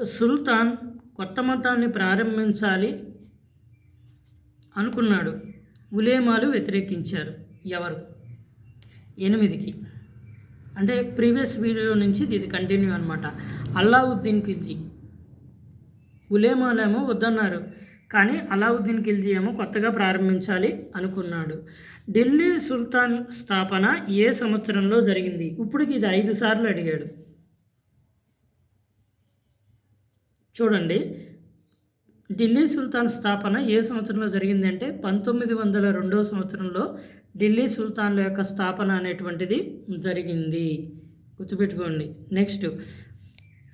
సుల్తాన్ కొత్త మతాన్ని ప్రారంభించాలి అనుకున్నాడు. ఉలేమాలు వ్యతిరేకించారు. ఎవరు? ఎనిమిదికి. అంటే ప్రీవియస్ వీడియో నుంచి ఇది కంటిన్యూ అనమాట అల్లావుద్దీన్ ఖిల్జీ. ఉలేమాలేమో వద్దన్నారు. కానీ అలావుద్దీన్ ఖిల్జీ ఏమో కొత్తగా ప్రారంభించాలి అనుకున్నాడు. ఢిల్లీ సుల్తాన్ స్థాపన ఏ సంవత్సరంలో జరిగింది? ఇప్పటికి ఇది ఐదు సార్లు అడిగాడు. చూడండి. ఢిల్లీ సుల్తాన్ స్థాపన ఏ సంవత్సరంలో జరిగిందంటే పంతొమ్మిది వందల రెండో సంవత్సరంలో ఢిల్లీ సుల్తాన్ల యొక్క స్థాపన అనేటువంటిది జరిగింది. గుర్తుపెట్టుకోండి. నెక్స్ట్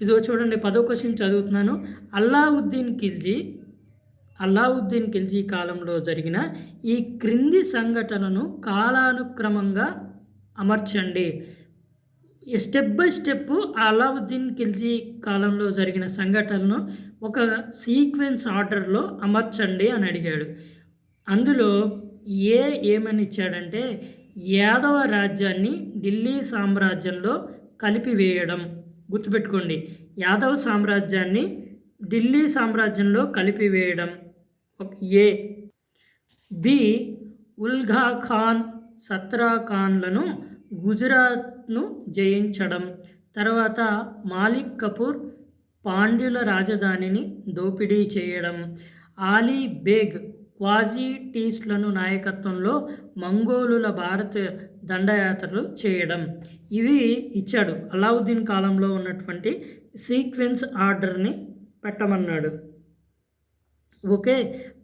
ఇదో చూడండి పదో క్వశ్చన్ చదువుతున్నాను. అల్లావుద్దీన్ ఖిల్జీ అల్లావుద్దీన్ ఖిల్జీ కాలంలో జరిగిన ఈ క్రింది సంఘటనను కాలానుక్రమంగా అమర్చండి. Step by step Alauddin Khilji కాలంలో జరిగిన సంఘటనను ఒక సీక్వెన్స్ ఆర్డర్లో అమర్చండి అని అడిగాడు. అందులో ఏ ఏమని ఇచ్చాడంటే యాదవ రాజ్యాన్ని ఢిల్లీ సామ్రాజ్యంలో కలిపివేయడం. గుర్తుపెట్టుకోండి యాదవ సామ్రాజ్యాన్ని ఢిల్లీ సామ్రాజ్యంలో కలిపివేయడం. ఒక- ఏ. బి. ఉల్ఘా ఖాన్ సత్రా ఖాన్లను గుజరాత్ను జయించడం. తర్వాత మాలిక్ కపూర్ పాండ్యుల రాజధానిని దోపిడీ చేయడం. ఆలీ బేగ్ క్వాజీ టీస్లను నాయకత్వంలో మంగోలుల భారత దండయాత్రలు చేయడం. ఇవి ఇచ్చాడు. అలావుద్దీన్ కాలంలో ఉన్నటువంటి సీక్వెన్స్ ఆర్డర్ని పెట్టమన్నాడు. ఓకే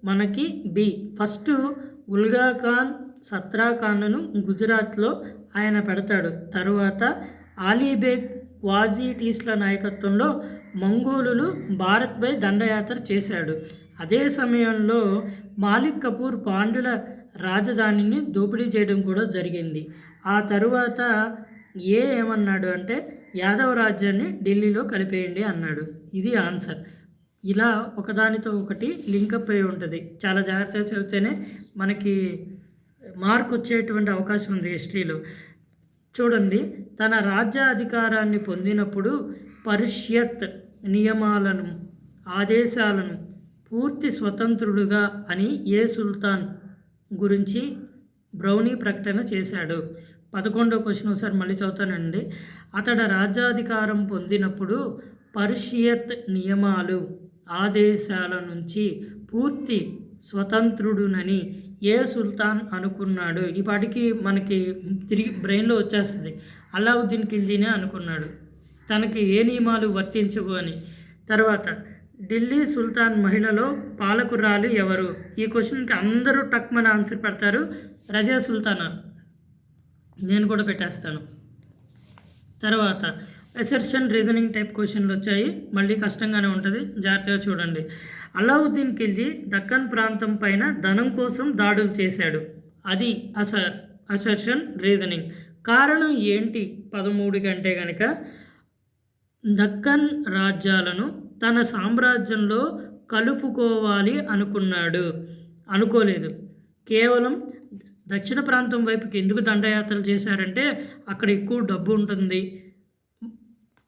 మనకి బి. ఫస్ట్ ఉల్గా ఖాన్ సత్రా ఖాన్ను గుజరాత్లో ఆయన పెడతాడు. తరువాత ఆలీబేగ్ వాజీటీస్ల నాయకత్వంలో మంగోలులు భారత్పై దండయాత్ర చేశాడు. అదే సమయంలో మాలిక్ కపూర్ పాండ్యుల రాజధానిని దోపిడీ చేయడం కూడా జరిగింది. ఆ తరువాత ఏ ఏమన్నాడు అంటే యాదవ రాజ్యాన్ని ఢిల్లీలో కలిపేయండి అన్నాడు. ఇది ఆన్సర్. ఇలా ఒకదానితో ఒకటి లింకప్ అయి ఉంటుంది. చాలా జాగ్రత్తగా చదివితేనే మనకి మార్క్ వచ్చేటువంటి అవకాశం ఉంది హిస్టరీలో చూడండి తన రాజ్యాధికారాన్ని పొందినప్పుడు పరిష్యత్ నియమాలను ఆదేశాలను పూర్తి స్వతంత్రుడుగా అని ఏ సుల్తాన్ గురించి బ్రౌనీ ప్రకటన చేశాడు. పదకొండో క్వశ్చన్ ఒకసారి మళ్ళీ చదువుతానండి. అతడు రాజ్యాధికారం పొందినప్పుడు పర్షియత్ నియమాలు ఆదేశాల నుంచి పూర్తి స్వతంత్రుడునని ఏ సుల్తాన్ అనుకున్నాడు? ఈ పాటికి మనకి తిరిగి బ్రెయిన్లో వచ్చేస్తుంది. అలావుద్దీన్ ఖిల్జీనే అనుకున్నాడు. తనకి ఏ నియమాలు వర్తించవు అని. తర్వాత ఢిల్లీ సుల్తాన్ మహిళలో పాలకురాలు ఎవరు? ఈ క్వశ్చన్కి అందరూ టక్మన్ ఆన్సర్ పెడతారు. రజా సుల్తానా? నేను కూడా పెట్టేస్తాను. తర్వాత ఎసర్షన్ రీజనింగ్ టైప్ క్వశ్చన్లు వచ్చాయి. మళ్ళీ కష్టంగానే ఉంటుంది. జాగ్రత్తగా చూడండి. అలావుద్దీన్ ఖిల్జీ దక్కన్ ప్రాంతం పైన ధనం కోసం దాడులు చేశాడు. అది అస అసర్షన్ రీజనింగ్. కారణం ఏంటి? పదమూడు కంటే కనుక దక్కన్ రాజ్యాలను తన సామ్రాజ్యంలో కలుపుకోవాలి అనుకున్నాడు. అనుకోలేదు. కేవలం దక్షిణ ప్రాంతం వైపుకి ఎందుకు దండయాత్రలు చేశారంటే అక్కడ ఎక్కువ డబ్బు ఉంటుంది.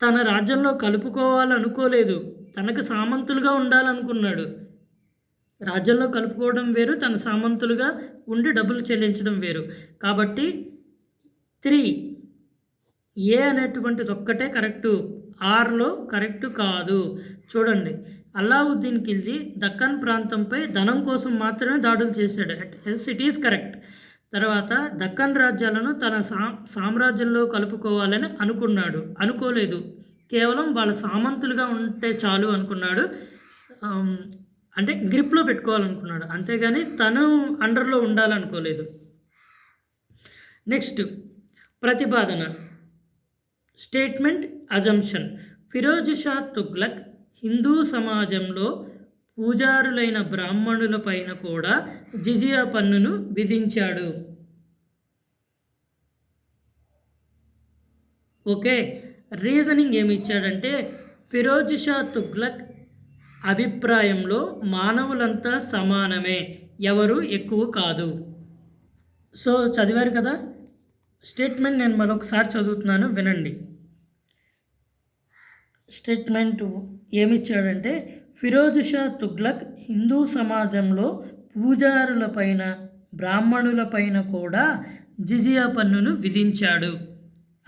తన రాజ్యంలో కలుపుకోవాలనుకోలేదు. తనకు సామంతులుగా ఉండాలనుకున్నాడు. రాజ్యంలో కలుపుకోవడం వేరు తన సామంతులుగా ఉండి డబ్బులు చెల్లించడం వేరు. కాబట్టి త్రీ ఏ అనేటువంటిది ఒక్కటే కరెక్టు? ఆర్లో కరెక్ట్ కాదు. చూడండి అలావుద్దీన్ ఖిల్జీ దక్కన్ ప్రాంతంపై ధనం కోసం మాత్రమే దాడులు చేశాడు. ఎస్ ఇట్ ఈస్ కరెక్ట్ తర్వాత దక్కన్ రాజ్యాలను తన సా సామ్రాజ్యంలో కలుపుకోవాలని అనుకున్నాడు. అనుకోలేదు. కేవలం వాళ్ళ సామంతులుగా ఉంటే చాలు అనుకున్నాడు. అంటే గ్రిప్లో పెట్టుకోవాలనుకున్నాడు. అంతేగాని తను అండర్లో ఉండాలనుకోలేదు. నెక్స్ట్ ప్రతిపాదన. Statement assumption. ఫిరోజ్ షా తుగ్లక్ హిందూ సమాజంలో పూజారులైన బ్రాహ్మణుల పైన కూడా జిజియా పన్నును విధించాడు. ఓకే. రీజనింగ్ ఏమి ఇచ్చాడంటే ఫిరోజ్ షా తుగ్లక్ అభిప్రాయంలో మానవులంతా సమానమే ఎవరు ఎక్కువ కాదు. సో చదివారు కదా? స్టేట్మెంట్ నేను మరొకసారి చదువుతున్నాను వినండి. స్టేట్మెంట్ ఏమిచ్చాడంటే ఫిరోజ్ షా తుగ్లక్ హిందూ సమాజంలో పూజారులపైన బ్రాహ్మణులపైన కూడా జిజియా పన్నును విధించాడు.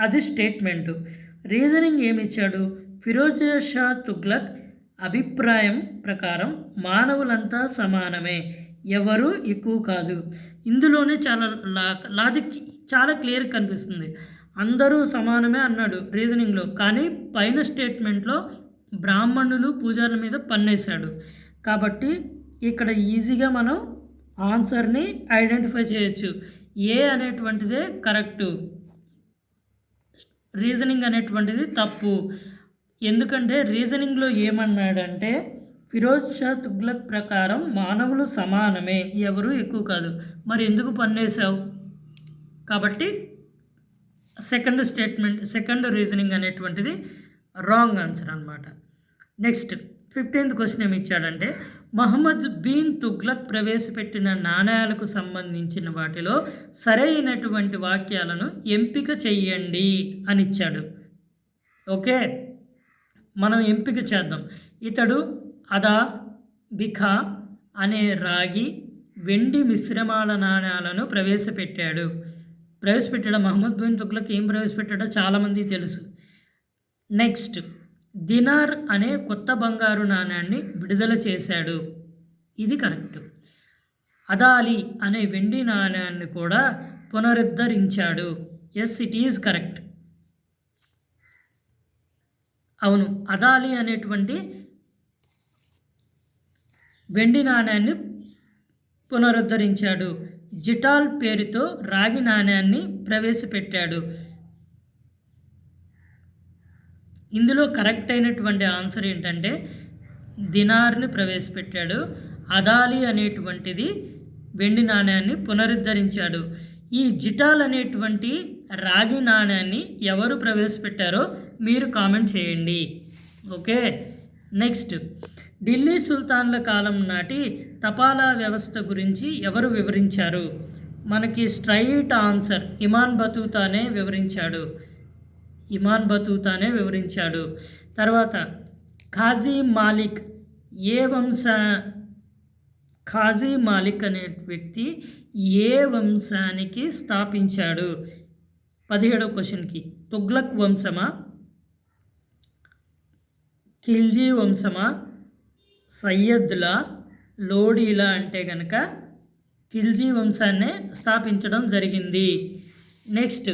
అది స్టేట్మెంటు. రీజనింగ్ ఏమిచ్చాడు? ఫిరోజ్ షా తుగ్లక్ అభిప్రాయం ప్రకారం మానవులంతా సమానమే. ఎవరు ఎక్కువ కాదు. ఇందులోనే చాలా లా లాజిక్ చాలా క్లియర్ కనిపిస్తుంది. అందరూ సమానమే అన్నాడు రీజనింగ్లో. కానీ పైన స్టేట్మెంట్లో బ్రాహ్మణులు పూజారుల మీద పన్నేశాడు. కాబట్టి ఇక్కడ ఈజీగా మనం ఆన్సర్ని ఐడెంటిఫై చేయొచ్చు. ఏ అనేటువంటిదే కరెక్టు. రీజనింగ్ అనేటువంటిది తప్పు. ఎందుకంటే రీజనింగ్లో ఏమన్నాడంటే ఫిరోజ్ షా తుగ్లక్ ప్రకారం మానవులు సమానమే ఎవరు ఎక్కువ కాదు. మరి ఎందుకు పన్నేశావు? కాబట్టి సెకండ్ స్టేట్మెంట్ సెకండ్ రీజనింగ్ అనేటువంటిది రాంగ్ ఆన్సర్ అనమాట నెక్స్ట్ ఫిఫ్టీన్త్ క్వశ్చన్ ఏమి ఇచ్చాడంటే మహమ్మద్ బీన్ తుగ్లక్ ప్రవేశపెట్టిన నాణ్యాలకు సంబంధించిన వాటిలో సరైనటువంటి వాక్యాలను ఎంపిక చెయ్యండి అని ఇచ్చాడు. ఓకే? మనం ఎంపిక చేద్దాం. ఇతడు అదా బిఖా అనే రాగి వెండి మిశ్రమాల నాణ్యాలను ప్రవేశపెట్టాడు. ప్రవేశపెట్టాడు? మహమ్మద్ బిన్ తుగ్లక్ ఏం ప్రవేశపెట్టాడో చాలామంది తెలుసు. నెక్స్ట్ దినార్ అనే కొత్త బంగారు నాణ్యాన్ని విడుదల చేశాడు. ఇది కరెక్ట్. అదాలి అనే వెండి నాణ్యాన్ని కూడా పునరుద్ధరించాడు. ఎస్ ఇట్ ఈజ్ కరెక్ట్ అవును అదాలి అనేటువంటి వెండి నాణ్యాన్ని పునరుద్ధరించాడు. జిటాల్ పేరుతో రాగి నాణ్యాన్ని ప్రవేశపెట్టాడు. ఇందులో కరెక్ట్ అయినటువంటి ఆన్సర్ ఏంటంటే దినార్ని ప్రవేశపెట్టాడు. అదాలి అనేటువంటిది వెండి నాణ్యాన్ని పునరుద్ధరించాడు. ఈ జిటాల్ అనేటువంటి రాగి నాణ్యాన్ని ఎవరు ప్రవేశపెట్టారో మీరు కామెంట్ చేయండి. ఓకే? నెక్స్ట్. ఢిల్లీ సుల్తాన్ల కాలం నాటి తపాలా వ్యవస్థ గురించి ఎవరు వివరించారు? మనకి స్ట్రైట్ ఆన్సర్ ఇమాన్ బతూతానే వివరించాడు. ఇమాన్ బతూతానే వివరించాడు. తర్వాత ఖాజీ మాలిక్ ఏ వంశ ఖాజీ మాలిక్ అనే వ్యక్తి ఏ వంశానికి స్థాపించాడు? పదిహేడవ క్వశ్చన్కి. తుగ్లక్ వంశమా? ఖిల్జీ వంశమా? సయ్యద్లా? లోడీలా అంటే కనుక ఖిల్జీ వంశాన్నే స్థాపించడం జరిగింది. నెక్స్ట్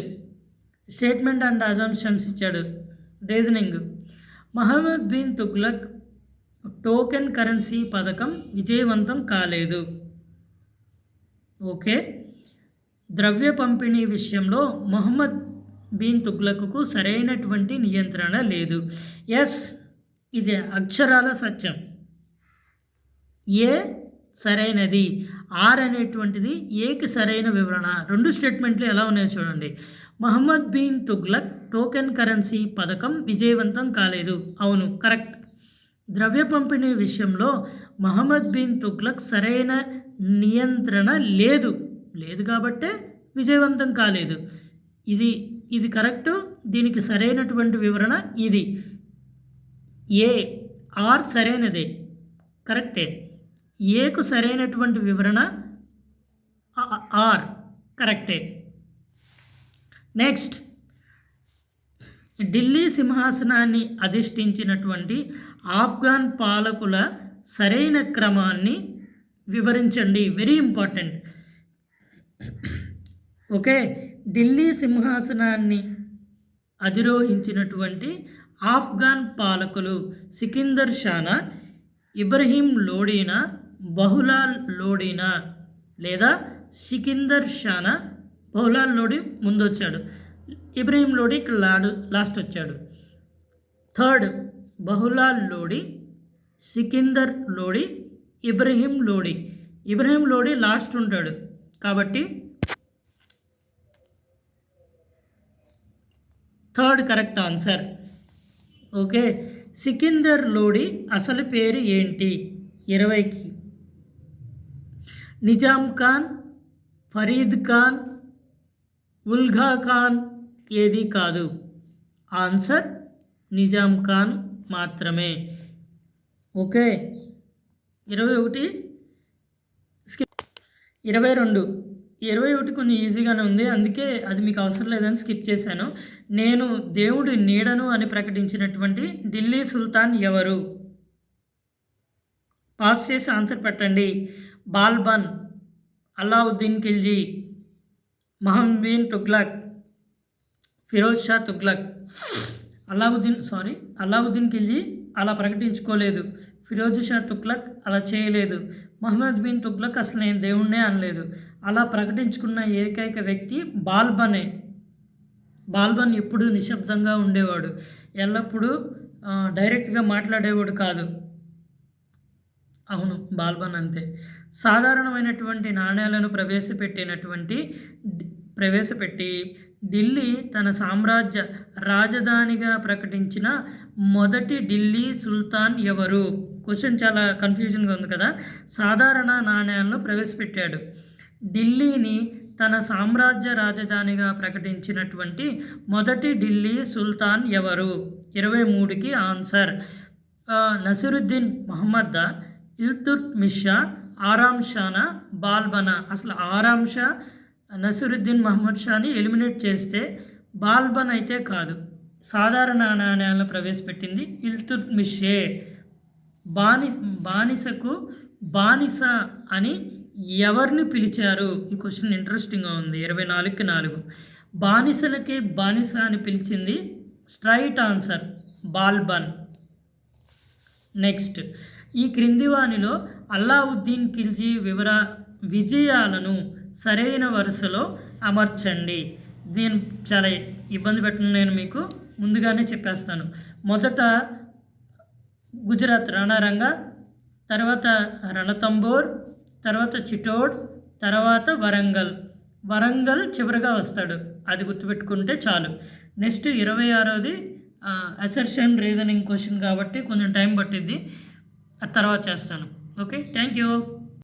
స్టేట్మెంట్ అండ్ అజంప్షన్స్ ఇచ్చాడు. Reasoning. Muhammad bin Tughlaq token currency పథకం విజయవంతం కాలేదు. ఓకే. ద్రవ్య పంపిణీ విషయంలో మొహమ్మద్ బీన్ తుగ్లక్కు సరైనటువంటి నియంత్రణ లేదు. ఎస్ ఇది అక్షరాల సత్యం. ఏ సరైనది? ఆర్ అనేటువంటిది ఏకి సరైన వివరణ? రెండు స్టేట్మెంట్లు ఎలా ఉన్నాయో చూడండి. మహమ్మద్ బిన్ తుగ్లక్ టోకెన్ కరెన్సీ పథకం విజయవంతం కాలేదు. అవును కరెక్ట్. ద్రవ్య పంపిణీ విషయంలో మహమ్మద్ బిన్ తుగ్లక్ సరైన నియంత్రణ లేదు. లేదు కాబట్టే విజయవంతం కాలేదు. ఇది ఇది కరెక్టు? దీనికి సరైనటువంటి వివరణ ఇది. ఏ ఆర్ సరైనదే? కరెక్టే. ఏకు సరైనటువంటి వివరణ? ఆర్ కరెక్టే. నెక్స్ట్ ఢిల్లీ సింహాసనాన్ని అధిష్ఠించినటువంటి ఆఫ్ఘన్ పాలకుల సరైన క్రమాన్ని వివరించండి. వెరీ ఇంపార్టెంట్ ఓకే ఢిల్లీ సింహాసనాన్ని అధిరోహించినటువంటి ఆఫ్ఘన్ పాలకులు సికిందర్ షానా ఇబ్రహీం లోడీనా బహులాల్ లోడీనా లేదా సికిందర్ షానా బహులాల్ లోడి ముందు వచ్చాడు ఇబ్రహీం లోడీ ఇక్కడ లాడు లాస్ట్ వచ్చాడు థర్డ్ బహులాల్ లోడి సికిందర్ లోడి ఇబ్రహీం లోడి ఇబ్రహీం లోడి లాస్ట్ ఉంటాడు కాబట్టి third correct answer. Okay. Sikandar Lodi అసలు పేరు ఏంటి? ఇరవైకి. నిజాం ఖాన్ ఫరీద్ ఖాన్ ఉల్ఘా ఖాన్ ఏది కాదు? ఆన్సర్ నిజాం ఖాన్ మాత్రమే. ఓకే. ఇరవై ఒకటి. ఇరవై రెండు. ఇరవై ఒకటి కొంచెం ఈజీగానే ఉంది. అందుకే అది మీకు అవసరం లేదని స్కిప్ చేశాను. నేను దేవుడి నీడను అని ప్రకటించినటువంటి ఢిల్లీ సుల్తాన్ ఎవరు? పాస్ చేసి ఆన్సర్ పెట్టండి. బాల్బన్ అలావుద్దీన్ ఖిల్జీ. మహమ్మీన్ తుగ్లక్ ఫిరోజ్ షా తుగ్లక్. అలావుద్దీన్ సారీ అలావుద్దీన్ ఖిల్జీ అలా ప్రకటించుకోలేదు. ఫిరోజ్ షా తుగ్లక్ అలా చేయలేదు. మహమ్మద్ బిన్ తుగ్లక్ అసలు నేను దేవుణ్ణే అనలేదు. అలా ప్రకటించుకున్న ఏకైక వ్యక్తి బాల్బనే. బాల్బన్ ఎప్పుడూ నిశ్శబ్దంగా ఉండేవాడు. ఎల్లప్పుడూ డైరెక్ట్గా మాట్లాడేవాడు కాదు. అవును బాల్బన్ అంతే. సాధారణమైనటువంటి నాణ్యాలను ప్రవేశపెట్టినటువంటి ప్రవేశపెట్టి ఢిల్లీ తన సామ్రాజ్య రాజధానిగా ప్రకటించిన మొదటి ఢిల్లీ సుల్తాన్ ఎవరు? క్వశ్చన్ చాలా కన్ఫ్యూజన్గా ఉంది కదా. సాధారణ నాణ్యాలను ప్రవేశపెట్టాడు. ఢిల్లీని తన సామ్రాజ్య రాజధానిగా ప్రకటించినటువంటి మొదటి ఢిల్లీ సుల్తాన్ ఎవరు? ఇరవై మూడుకి ఆన్సర్. నసిరుద్దీన్ మహమ్మద్దా ఇల్తుర్ మిషా ఆరామ్ బాల్బనా. అసలు ఆరామ్ షా నసిరుద్దీన్ మహమ్మద్ షాని ఎలిమినేట్ చేస్తే బాల్బన్ అయితే కాదు. సాధారణ నాణ్యాలను ప్రవేశపెట్టింది ఇల్తుర్ మిషే. బాని బానిసకు బానిస అని ఎవరిని పిలిచారు? ఈ క్వశ్చన్ ఇంట్రెస్టింగ్గా ఉంది. ఇరవై నాలుగుకి నాలుగు. బానిసలకే బానిస అని పిలిచింది స్ట్రైట్ ఆన్సర్ బాల్బన్. నెక్స్ట్. ఈ క్రింది వానిలో అల్లావుద్దీన్ ఖిల్జీ వివర విజయాలను సరైన వరుసలో అమర్చండి. దీని చాలా ఇబ్బంది పెట్టను నేను మీకు ముందుగానే చెప్పేస్తాను. మొదట గుజరాత్ రణరంగ తర్వాత రణతంబోర్ తర్వాత చిటోడ్ తర్వాత వరంగల్. వరంగల్ చివరిగా వస్తాడు. అది గుర్తుపెట్టుకుంటే చాలు. నెక్స్ట్ ఇరవై ఆరోది అసర్షన్ రీజనింగ్ క్వశ్చన్ కాబట్టి కొంచెం టైం పట్టిద్ది. తర్వాత చేస్తాను. ఓకే? Thank you